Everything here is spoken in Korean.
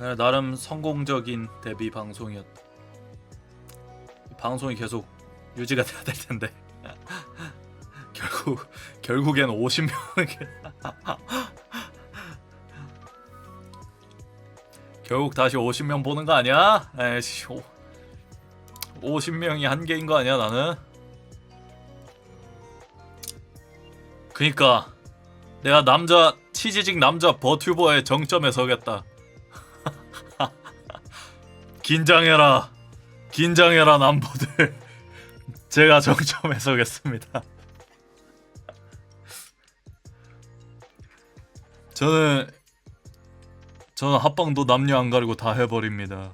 네, 나름 성공적인 데뷔 방송이었. 방송이 계속 유지가 돼야 될 텐데 결국 결국엔 50명에게 결국 다시 50명 보는 거 아니야? 에이씨 50명이 한계인 거 아니야 나는? 그니까 내가 남자 치지직 남자 버튜버의 정점에 서겠다 긴장해라. 긴장해라 남보들. 제가 정점에 서겠습니다. 저는 저는 합방도 남녀 안 가리고 다 해버립니다